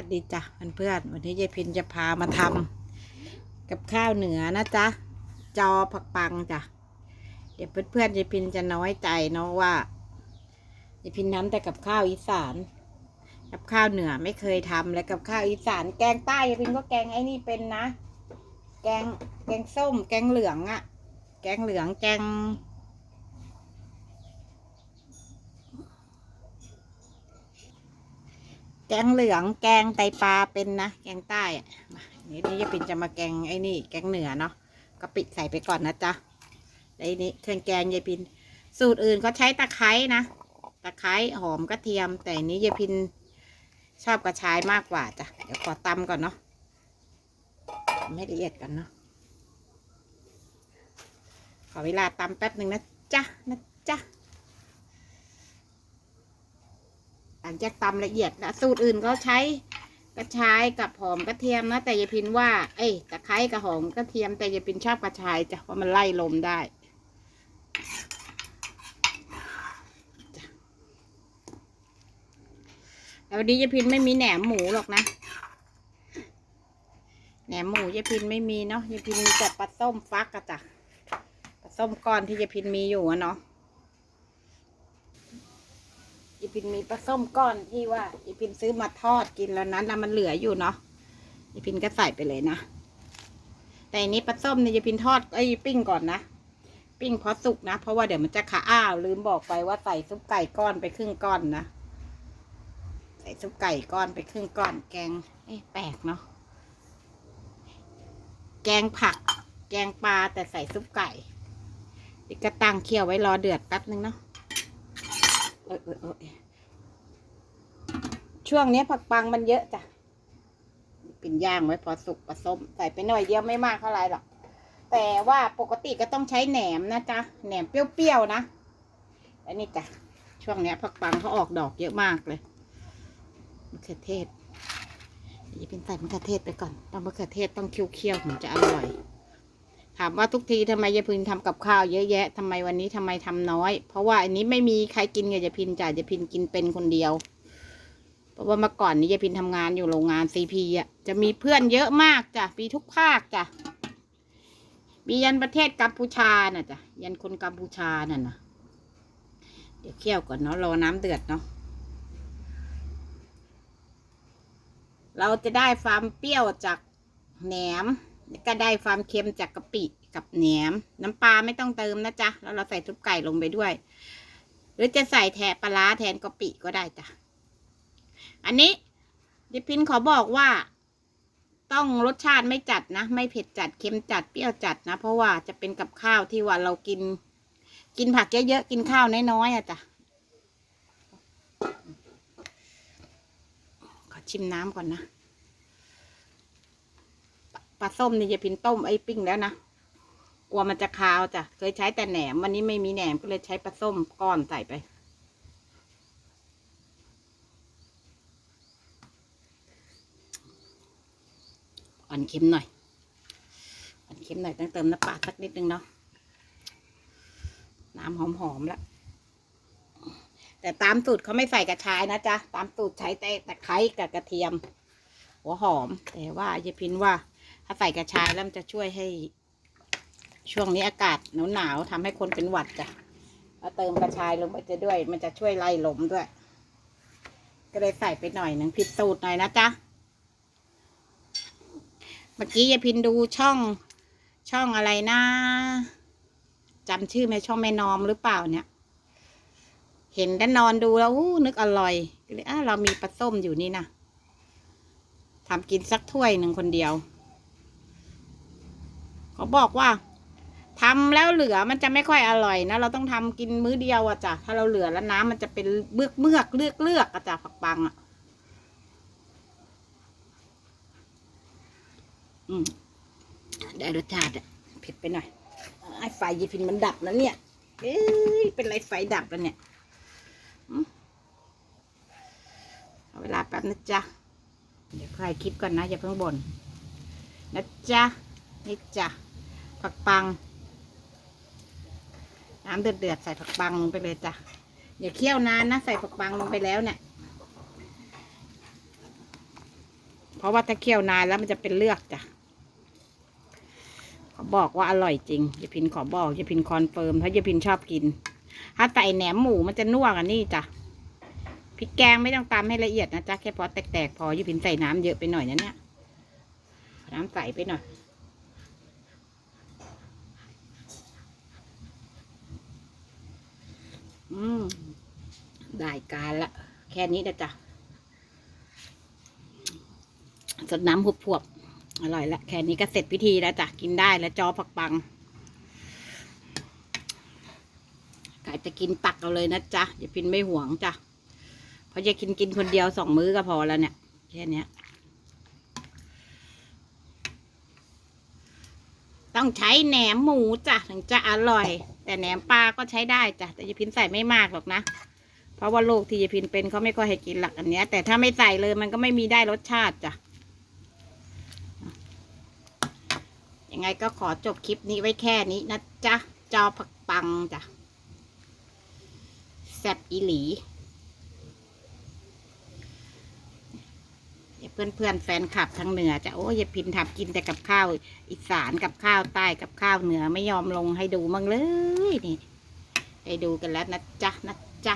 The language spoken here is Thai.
วัสดีจ้ะเพื่อนๆวันนี้ยายพินจะพามาทำกับข้าวเหนือนะจ๊ะจอผักปังจ้ะเดี๋ยวเพื่อนๆยายพินจะน้อยใจเนาะว่ายายพินทำแต่กับข้าวอีสาน กับข้าวเหนือไม่เคยทำและกับข้าวอีสาน แกงใต้ยายพินก็แกงไอ้นี่เป็นนะ แกงแกงส้ม แกงเหลืองอะแกงเหลืองแกง แกงเหลืองแกงไตปลาเป็นนะ แกงใต้อะนี่นี่จะเป็นจะมาแกงไอ้นี่ แกงเหนือเนาะกะปิใส่ไปก่อนนะจ๊ะไอ้นี่เครื่องแกงยายพิน สูตรอื่นเขาใช้ตะไคร้นะตะไคร้หอมกระเทียม แต่นนี้ยายพินชอบกระชายมากกว่าจ้ะเดี๋ยวขอตำก่อนเนาะไม่ละเอียดกันเนาะขอเวลาตำแป๊บหนึ่งนะจ๊ะนะจ๊ะ ห ลังจากตำละเอียดนะสูตรอื่นเขาใช้กระชายกับหอมกระเทียมนะแต่ยายพินว่า เอ้ยตะไคร้กับหอมกระเทียมแต่ยายพินชอบกระชายจ้ะเพราะมันไล่ลมได้แล้ววันนี้ยายพินไม่มีแหนมหมูหรอกนะแหนมหมูยายพินไม่มีเนาะยายพินมีแต่ปลาส้มฟักอะจ้ะปลาส้มก้อนที่ยายพินมีอยู่อะเนาะ อีพินมีปลาส้มก้อนที่ว่า อีพินซื้อมาทอดกินแล้วนั้นแล้วมันเหลืออยู่เนาะอีพินก็ใส่ไปเลยนะ แต่อันนี้ปลาส้มเนี่ยอีพินทอดไอ้ปิ้งก่อนนะปิ้งพราะสุกนะ เพราะว่าเดี๋ยวมันจะขาอ้าว ลืมบอกไปว่าใส่ซุปไก่ก้อนไปครึ่งก้อนนะ ใส่ซุปไก่ก้อนไปครึ่งก้อน แกงเอ๊ะแปลกเนาะแกงผัก แกงปลาแต่ใส่ซุปไก่อีกก็ตั้งเคี่ยวไว้รอเดือดแป๊บนึงเนาะ เอยเอยเอยช่วงนี้ผักปังมันเยอะจ้ะปิ่นย่างไว้พอสุกผสมใส่ไปหน่อยเดียวไม่มากเท่าไรหรอก แต่ว่าปกติก็ต้องใช้แหนมนะจ๊ะ แหนมเปรี้ยวๆนะอันนี้จ้ะ ช่วงนี้ผักปังเขาออกดอกเยอะมากเลยมะเขือเทศอย่เป็นใส่มะเขือเทศไปก่อนต้องมะเขือเทศต้องเคี่ยวๆถึงจะอร่อย ถามว่าทุกทีทำไมยายพินทำกับข้าวเยอะแยะทำไมวันนี้ทำไมทำน้อย เพราะว่าอันนี้ไม่มีใครกินกับยายพินจ้ะยายพินกินเป็นคนเดียว เพราะว่าเมื่อก่อนนี้ยายพินทำงานอยู่โรงงานซีพีอะ จะมีเพื่อนเยอะมากจ้ะมีทุกภาคจ้ะมียันประเทศกัมพูชาน่ะจ้ะยันคนกัมพูชาน่ะนะเดี๋ยวเคี่ยวก่อนเนาะรอน้ำเดือดเนาะเราจะได้ความเปรี้ยวจากแหนม ก็ได้ความเค็มจากกะปิกับแหนม น้ำปลาไม่ต้องเติมนะจ๊ะ แล้วเราใส่ทุบไก่ลงไปด้วย หรือจะใส่แทนปลาแทนกะปิก็ได้จ้ะ อันนี้ดิพินขอบอกว่า ต้องรสชาติไม่จัดนะ ไม่เผ็ดจัดเค็มจัดเปรี้ยวจัดนะ เพราะว่าจะเป็นกับข้าวที่ว่าเรากิน กินผักเยอะๆกินข้าวน้อยๆอะจ้ะขอชิมน้ำก่อนนะาส้มนี่จะพินต้มไอ้ปิ้งแล้วนะกลัวมันจะคาวจ้ะเคยใช้แต่แหนม วันนี้ไม่มีแหนมก็เลยใช้ปลาส้มก้อนใส่ไป อ่อนเค็มหน่อย อ่อนเค็มหน่อยต้องเติมน้ำปลาสักนิดนึงเนาะน้ำหอมๆแล้วแต่ตามสูตรเขาไม่ใส่กระชายนะจ๊ะ ตามสูตรใช้แต่ตะไคร้กับกระเทียม หัวหอม แต่ว่าเยายพินว่า ถ้าใส่กระชายแล้วมันจะช่วยให้ ช่วงนี้อากาศหนาวหนาวๆทำให้คนเป็นหวัดจ้ะแล้วเติมกระชายลงไปจะด้วย มันจะช่วยไล่ลมด้วย ก็เลยใส่ไปหน่อยหนึ่งผิดสูตรหน่อยนะจ๊ะเมื่อกี้ยายพินดูช่องช่องอะไรนะจำชื่อแม่ช่องแม่นอมหรือเปล่าเนี่ย เห็นด้านนอนดูแล้วอู้นึกอร่อยก็เลยอะเรามีปลาส้มอยู่นี่นะทำกินสักถ้วยหนึ่งคนเดียว เขาบอกว่าทำแล้วเหลือมันจะไม่ค่อยอร่อยนะเราต้องทำกินมื้อเดียวอะจ้ะถ้าเราเหลือแล้วน้ำมันจะเป็นเบือกเมือกเลือกเลือกอะจ้ะผักปังอะอืมได้รสชาติอะเผ็ดไปหน่อยไอ้ไฟยีพินมันดับแล้วเนี่ยเอ้ยเป็นไรไฟดับแล้วเนี่ยอืมเอาเวลาแป๊บนะจ๊ะ เดี๋ยวใครคลิปก่อนนะ อย่าเพิ่งบ่นนะจ๊ะ นี่จ้ะ ผักปัง น้ำเดือดๆใส่ผักปังลงไปเลยจ้ะอย่าเคี่ยวนานนะใส่ผักปังลงไปแล้วเนี่ย เพราะว่าถ้าเคี่ยวนานแล้วมันจะเป็นเลือกจ้ะขอบอกว่าอร่อยจริงยายพินขอบอกยายพินคอนเฟิร์มเพราะยายพินชอบกิน ถ้าใส่แหนมหมูมันจะนัวกันนี่จ้ะพริกแกงไม่ต้องตำให้ละเอียดนะจ๊ะแค่พอแตกๆพอยายพินใส่น้ำเยอะไปหน่อยนะเนี่ยน้ำใส่ไปหน่อย อืมได้การละ แค่นี้นะจ๊ะสดน้ำหุบพวบๆอร่อยละ แค่นี้ก็เสร็จพิธีแล้วจ้ะ กินได้แล้วจอผักปังใครจะกินตักเอาเลยนะจ๊ะอย่าพินไม่หวงจ้ะเพราะจะกินกินคนเดียวสองมื้อก็พอแล้วเนี่ย แค่นี้ต้องใช้แหนมหมูจ้ะถึงจะอร่อย แต่แหนมปลาก็ใช้ได้จ้ะแต่ยายพินใส่ไม่มากหรอกนะ เพราะว่าโรคที่ยายพินเป็นเขาไม่ค่อยให้กินหลักอันเนี้ย แต่ถ้าไม่ใส่เลยมันก็ไม่มีได้รสชาติจ้ะยังไงก็ขอจบคลิปนี้ไว้แค่นี้นะจ๊ะจอผักปังจ้ะแซ่บอีหลี เพื่อนเพื่อนๆแฟนคลับทางเหนือจะโอ้ยพินทับกินแต่กับข้าวอีสานกับข้าวใต้กับข้าวเหนือไม่ยอมลงให้ดูมั่งเลยนี่ได้ดูกันแล้วนะจ๊ะนะจ๊ะ